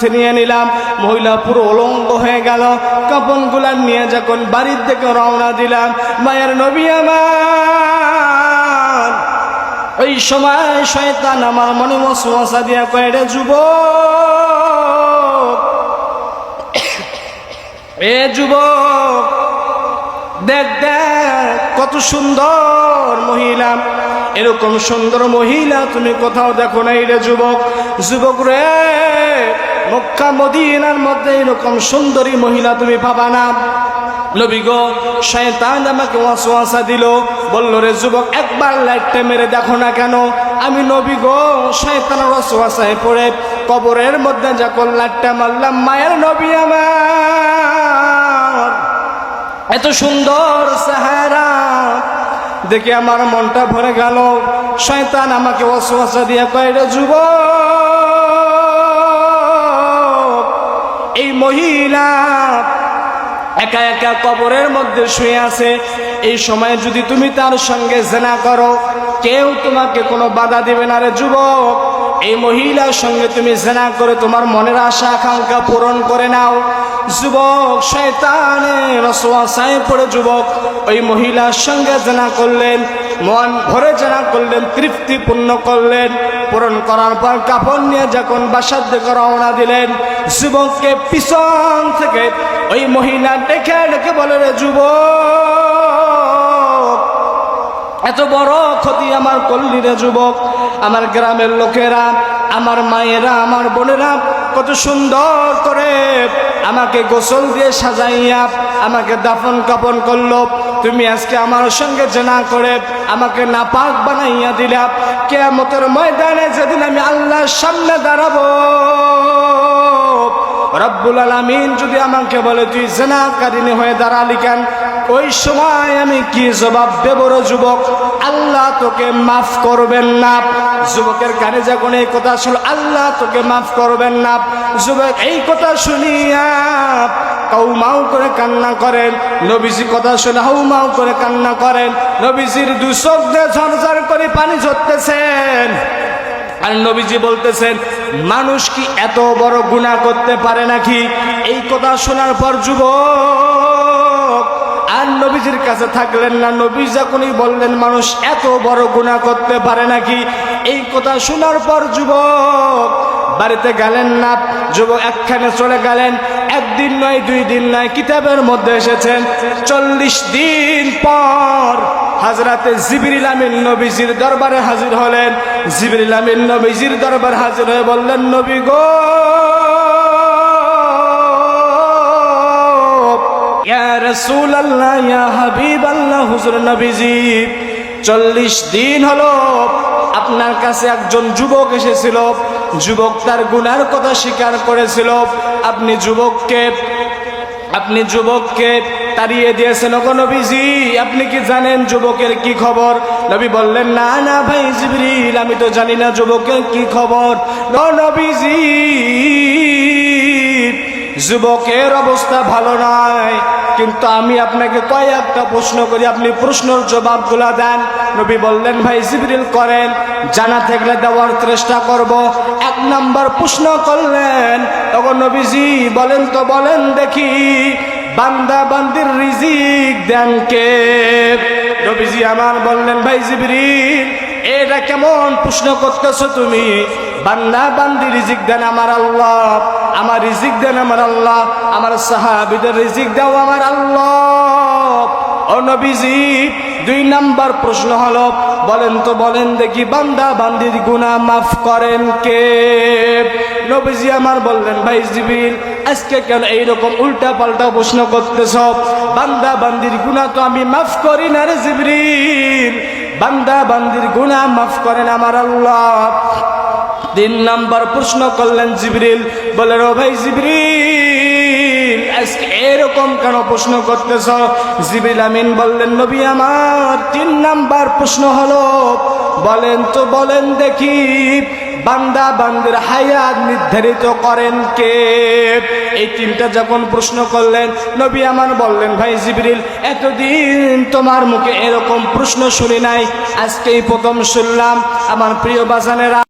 ছিনিয়ে নিলাম। মহিলা পুরো অলঙ্গ হয়ে গেল। কাপনগুলা নিয়ে যখন বাড়ির থেকে রওনা দিলাম, মায়ের নবী আমার ওই সময় শয়তান আমার মনে মশা দিয়া কয়েডে যুবক, এ যুবক, দেখ দেখ, কত সুন্দর মহিলা। এরকম সুন্দর মহিলা তুমি কোথাও দেখো নাই রে যুবক। যুবক রে মক্কা মদিনার মধ্যে এরকম সুন্দরী মহিলা তুমি পাবা না। নবী আমাকে একবার লাইটটা মেরে দেখো না কেন? আমি নবী গো পড়ে, কবরের মধ্যে লাইটটা মারলাম, মায়ের আমার। এত সুন্দর সাহারা দেখে আমার মনটা ভরে গেল। শয়তান আমাকে ওয়াসওয়াসা দিয়ে কয় যুবক মহিলা। একা একা কবরের মধ্যে শুয়ে আছে। এই সময় যদি তুমি তার সঙ্গে জেনা করো, কেউ তোমাকে কোনো বাধা দিবে না রে যুবক। এই মহিলার সঙ্গে তুমি জেনা করে তোমার মনের আশা, আকাঙ্ক্ষা পূরণ করে নাও। যুবক, শয়তানে রসোয়াশায় পড়ে যুবক, ওই মহিলার সঙ্গে জেনা করলেন, মন ভরে জেনা করলেন, তৃপ্তিপূর্ণ করলেন। পূরণ করার পর কাপড় নিয়ে যখন বাসার দিকে রওনা দিলেন, যুবককে পিছন থেকে ওই মহিলা ডেকে ডেকে বলে, রে যুবক এত বড় ক্ষতি আমার করলি রে যুবক, আমার গ্রামের লোকেরা, আমার মায়েরা, আমার বোনেরা, কত সুন্দর করে আমাকে গোসল দিয়ে সাজাইয়া আমাকে দাফন কাপন করল। তুমি আজকে আমার সঙ্গে জেনা করে আমাকে নাপাক বানাইয়া দিলা। কেয়ামতের ময়দানে যেদিন আমি আল্লাহর সামনে দাঁড়াবো, রব্বুল আলমিন যদি আমাকে বলে, তুই জেনা জেনাকারিনী হয়ে দাঁড়ালি কেন? ওই সময় আমি কি জবাব দেব যুবক? আল্লাহ তোকে মাফ করবেন না। যুবকের কানে যখন এই কথা শুনল, আল্লাহ তোকে মাফ করবেন না। যুবক এই কথা শুনিয়া কাউ মাউ করে কান্না করেন। নবীজি কথা শুনে হাউ মাউ করে কান্না করেন। নবীজির দুশক দিয়ে ঝরঝর করে পানি ঝরতেছেন। আর নবীজি বলতেছেন, মানুষ কি এত বড় গুণা করতে পারে নাকি? এই কথা শোনার পর যুবক আর নবীজির কাছে থাকলেন না। নবী যখনই বললেন, মানুষ এত বড় গুণা করতে পারে নাকি? এই কথা শোনার পর যুবক বাড়িতে গেলেন না। যুবক একখানে চলে গেলেন। একদিন নয়, দুই দিন নয়, কিতাবের মধ্যে এসেছেন। চল্লিশ দিন পর হাজরাতে জিবিরিল আমিন নবীজির দরবারে হাজির হলেন। জিবিরিল আমিন নবীজির দরবার হাজির হয়ে বললেন, নবী গো ইয়া রাসূলুল্লাহ, ইয়া হাবিবাল্লাহ, হুজুর নবীজি, চল্লিশ দিন হলো আপনার কাছে একজন যুবক এসেছিল, যুবক তার গুনার কথা স্বীকার করেছিল, আপনি যুবককে আপনি যুবককে তাড়িয়ে দিয়েছেন। ওগো নবীজি, আপনি কি জানেন যুবকের কি খবর? নবী বললেন, না না ভাই জিবরিল, আমি তো জানি না যুবকের কি খবর। নবীজি, যুবকের অবস্থা ভালো নয়। কিন্তু আমি আপনাকে কয়েকটা প্রশ্ন করি। আপনি প্রশ্নের জবাবগুলা দেন। নবী বললেন, ভাই, জিবরিল করেন, জানা থাকলে দেওয়ার চেষ্টা করব। এক নাম্বার প্রশ্ন করলেন, তখন নবীজি বলেন তো, বলেন দেখি, বান্দা বান্দির রিজিক দেন কে? নবীজি আমার বললেন, ভাই, জিবরিল এটা কেমন প্রশ্ন করতেছো তুমি? বান্দা, বান্দি রিজিক দেন আমার আল্লাহ, আমার রিজিক দেন আমার আল্লাহ, আমার সাহাবিদের রিজিক দাও আমার আল্লাহ। ও নবীজি, দুই নাম্বার প্রশ্ন হলো, বলেন তো, বলেন দেখি বান্দা, বান্দির গুনাহ মাফ করেন কে? নবীজি আমার বললেন, ভাই জিবিল, আজকে কেন এইরকম উল্টা পাল্টা প্রশ্ন করতেছ? বান্দা, বান্দির গুনাহ তো আমি মাফ করি না রে জিবরিল বান্দা, বান্দির গুণা মাফ করেন আমার আল্লাহ। তিন নাম্বার প্রশ্ন করলেন জিবরিল। বলে রো ভাই জিবরিল আজকে এরকম কেন প্রশ্ন করতেছ? জিবরিল আমিন বললেন, নবী, আমার তিন নাম্বার প্রশ্ন হলো, বলেন তো, বলেন দেখি, বান্দা বান্দির হায়াত নির্ধারিত করেন কে? এই তিনটা যখন প্রশ্ন করলেন, নবী আমার বললেন, ভাই জিবরিল, এতদিন তোমার মুখে এরকম প্রশ্ন শুনি নাই। আজকেই প্রথম শুনলাম, আমার প্রিয় বাজানেরা